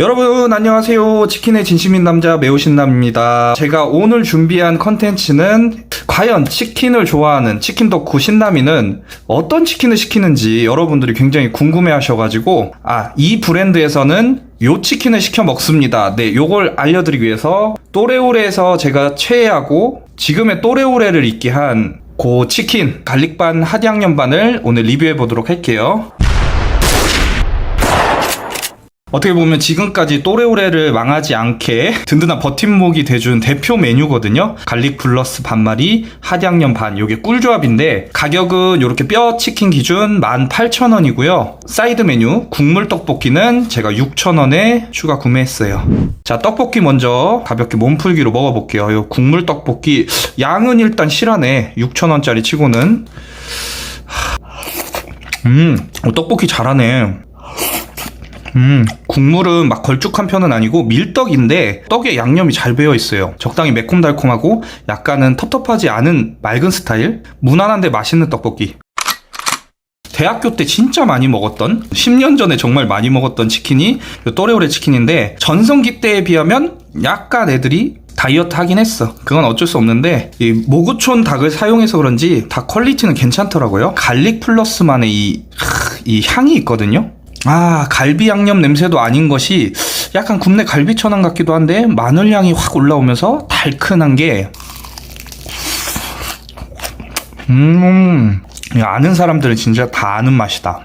여러분 안녕하세요. 치킨의 진심인 남자 매우 신남입니다. 제가 오늘 준비한 컨텐츠는 과연 치킨을 좋아하는 치킨 덕후 신남이는 어떤 치킨을 시키는지 여러분들이 굉장히 궁금해 하셔가지고 아 이 브랜드에서는 요 치킨을 시켜 먹습니다. 네 요걸 알려드리기 위해서 또레오레에서 제가 최애하고 지금의 또레오레를 있게 한 고 치킨 갈릭반 핫양념반을 오늘 리뷰해 보도록 할게요 어떻게 보면 지금까지 또레오레를 망하지 않게 든든한 버팀목이 돼준 대표 메뉴거든요. 갈릭 플러스 반마리, 핫양념 반. 요게 꿀조합인데 가격은 요렇게 뼈 치킨 기준 18,000원이고요. 사이드 메뉴 국물 떡볶이는 제가 6,000원에 추가 구매했어요. 자, 떡볶이 먼저 가볍게 몸풀기로 먹어볼게요. 요 국물 떡볶이 양은 일단 실하네. 6,000원짜리 치고는 음, 어, 떡볶이 잘하네. 음, 국물은 막 걸쭉한 편은 아니고 밀떡인데 떡에 양념이 잘 배어 있어요. 적당히 매콤달콤하고 약간은 텁텁하지 않은 맑은 스타일. 무난한데 맛있는 떡볶이. 대학교 때 진짜 많이 먹었던 10년 전에 정말 많이 먹었던 치킨이 요 또레오레 치킨인데 전성기 때에 비하면 약간 애들이 다이어트 하긴 했어. 그건 어쩔 수 없는데 이 모구촌 닭을 사용해서 그런지 닭 퀄리티는 괜찮더라고요. 갈릭 플러스만의 이, 하, 이 향이 있거든요. 아, 갈비 양념 냄새도 아닌 것이 약간 굽네 갈비 천왕 같기도 한데 마늘 향이 확 올라오면서 달큰한 게 음, 이 아는 사람들은 진짜 다 아는 맛이다.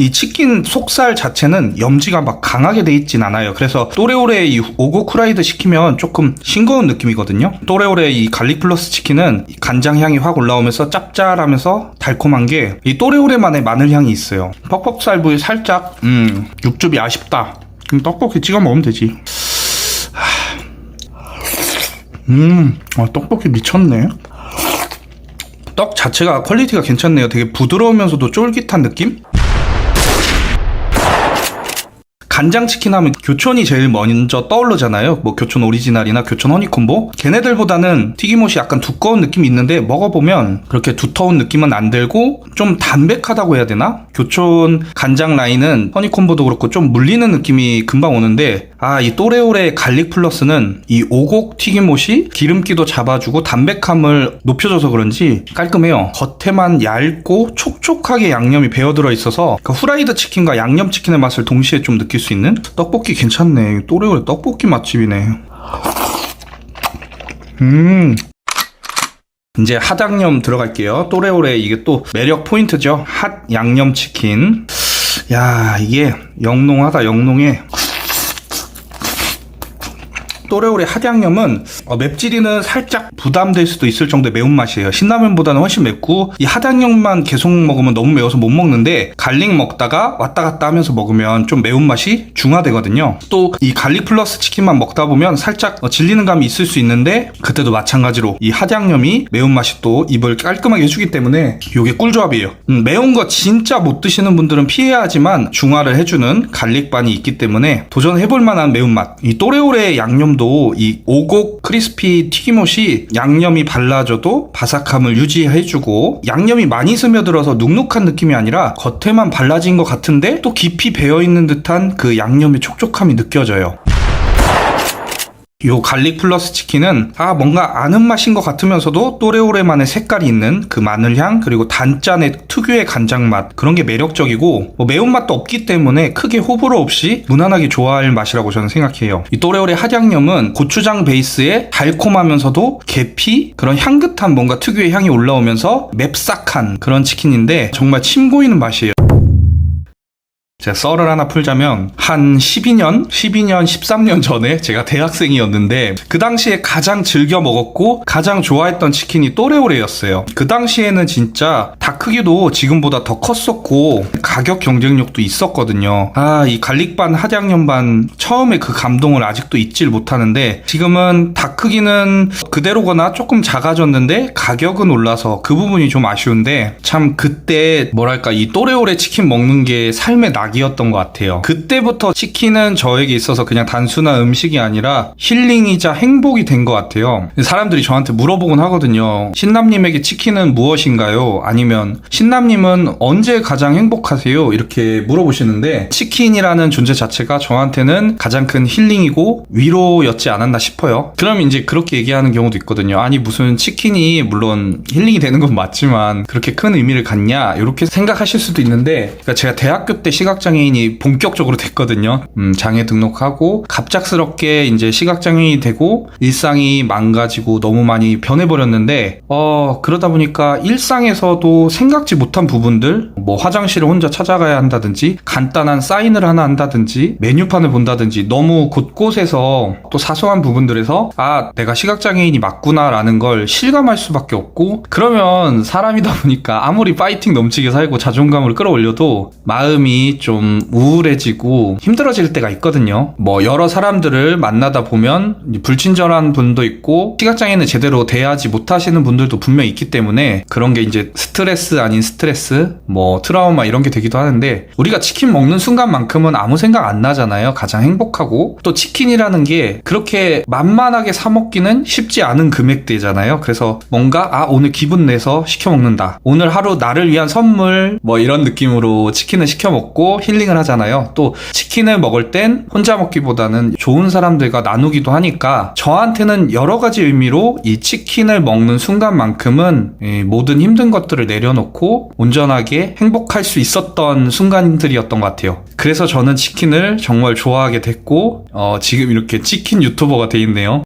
이 치킨 속살 자체는 염지가 막 강하게 돼 있진 않아요. 그래서 또레오레 이 오고 쿠라이드 시키면 조금 싱거운 느낌이거든요. 또레오레 이 갈릭 플러스 치킨은 이 간장 향이 확 올라오면서 짭짤하면서 달콤한 게 이 또레오레만의 마늘 향이 있어요. 퍽퍽살부에 살짝 음 육즙이 아쉽다. 그럼 떡볶이 찍어 먹으면 되지. 음, 아, 떡볶이 미쳤네. 떡 자체가 퀄리티가 괜찮네요. 되게 부드러우면서도 쫄깃한 느낌? 간장치킨 하면 교촌이 제일 먼저 떠오르잖아요. 뭐 교촌 오리지널이나 교촌 허니콤보. 걔네들보다는 튀김옷이 약간 두꺼운 느낌이 있는데 먹어보면 그렇게 두터운 느낌은 안 들고 좀 담백하다고 해야 되나? 교촌 간장 라인은 허니콤보도 그렇고 좀 물리는 느낌이 금방 오는데 아 이 또레오레 갈릭 플러스는 이 오곡 튀김옷이 기름기도 잡아주고 담백함을 높여줘서 그런지 깔끔해요. 겉에만 얇고 촉촉하게 양념이 배어들어 있어서 그 후라이드 치킨과 양념 치킨의 맛을 동시에 좀 느낄 수 있는 떡볶이 괜찮네. 또레오레 떡볶이 맛집이네. 음. 이제 핫 양념 들어갈게요. 또레오레 이게 또 매력 포인트죠. 핫 양념 치킨. 야, 이게 영롱하다, 영롱해. 또레오레 핫양념은 어, 맵찔이는 살짝 부담될 수도 있을 정도의 매운맛이에요. 신라면보다는 훨씬 맵고 이 핫양념만 계속 먹으면 너무 매워서 못 먹는데 갈릭 먹다가 왔다 갔다 하면서 먹으면 좀 매운맛이 중화되거든요. 또 이 갈릭 플러스 치킨만 먹다 보면 살짝 어, 질리는 감이 있을 수 있는데 그때도 마찬가지로 이 핫양념이 매운맛이 또 입을 깔끔하게 해주기 때문에 이게 꿀조합이에요. 음, 매운 거 진짜 못 드시는 분들은 피해야 하지만 중화를 해주는 갈릭반이 있기 때문에 도전해볼 만한 매운맛. 이 또레오레 양념 도이 오곡 크리스피 튀김옷이 양념이 발라져도 바삭함을 유지해주고 양념이 많이 스며들어서 눅눅한 느낌이 아니라 겉에만 발라진 것 같은데 또 깊이 배어있는 듯한 그 양념의 촉촉함이 느껴져요. 요 갈릭 플러스 치킨은 아 뭔가 아는 맛인 것 같으면서도 또레오레만의 색깔이 있는 그 마늘향 그리고 단짠의 특유의 간장 맛 그런 게 매력적이고 뭐 매운맛도 없기 때문에 크게 호불호 없이 무난하게 좋아할 맛이라고 저는 생각해요. 이 또레오레 핫양념은 고추장 베이스에 달콤하면서도 계피 그런 향긋한 뭔가 특유의 향이 올라오면서 맵싹한 그런 치킨인데 정말 침 고이는 맛이에요 제가 썰을 하나 풀자면 한 12년, 12년, 13년 전에 제가 대학생이었는데 그 당시에 가장 즐겨 먹었고 가장 좋아했던 치킨이 또레오레였어요. 그 당시에는 진짜 닭 크기도 지금보다 더 컸었고 가격 경쟁력도 있었거든요. 아, 이 갈릭반 핫양념반 처음에 그 감동을 아직도 잊질 못하는데 지금은 닭 크기는 그대로거나 조금 작아졌는데 가격은 올라서 그 부분이 좀 아쉬운데 참 그때 뭐랄까 이 또레오레 치킨 먹는 게 삶의 낙 낙이었던 것 같아요. 그때부터 치킨은 저에게 있어서 그냥 단순한 음식이 아니라 힐링이자 행복이 된 것 같아요. 사람들이 저한테 물어보곤 하거든요. 신남님에게 치킨은 무엇인가요? 아니면 신남님은 언제 가장 행복하세요? 이렇게 물어보시는데 치킨이라는 존재 자체가 저한테는 가장 큰 힐링이고 위로였지 않았나 싶어요. 그럼 이제 그렇게 얘기하는 경우도 있거든요. 아니 무슨 치킨이 물론 힐링이 되는 건 맞지만 그렇게 큰 의미를 갖냐 이렇게 생각하실 수도 있는데 그러니까 제가 대학교 때 시각장 애인이 본격적으로 됐거든요. 음, 장애 등록하고 갑작스럽게 이제 시각장애인이 되고 일상이 망가지고 너무 많이 변해버렸는데 어 그러다 보니까 일상에서도 생각지 못한 부분들 뭐 화장실을 혼자 찾아가야 한다든지 간단한 사인을 하나 한다든지 메뉴판을 본다든지 너무 곳곳에서 또 사소한 부분들에서 아 내가 시각장애인이 맞구나라는 걸 실감할 수밖에 없고 그러면 사람이다 보니까 아무리 파이팅 넘치게 살고 자존감을 끌어올려도 마음이 좀 우울해지고 힘들어질 때가 있거든요. 뭐 여러 사람들을 만나다 보면 불친절한 분도 있고 시각장애인을 제대로 대하지 못하시는 분들도 분명 있기 때문에 그런 게 이제 스트레스 아닌 스트레스 뭐 트라우마 이런 게 되기도 하는데 우리가 치킨 먹는 순간만큼은 아무 생각 안 나잖아요. 가장 행복하고. 또 치킨이라는 게 그렇게 만만하게 사 먹기는 쉽지 않은 금액대잖아요. 그래서 뭔가 아 오늘 기분 내서 시켜 먹는다. 오늘 하루 나를 위한 선물 뭐 이런 느낌으로 치킨을 시켜 먹고 힐링을 하잖아요 또 치킨을 먹을 땐 혼자 먹기보다는 좋은 사람들과 나누기도 하니까 저한테는 여러 가지 의미로 이 치킨을 먹는 순간만큼은 이 모든 힘든 것들을 내려놓고 온전하게 행복할 수 있었던 순간들이었던 것 같아요. 그래서 저는 치킨을 정말 좋아하게 됐고 어, 지금 이렇게 치킨 유튜버가 돼 있네요.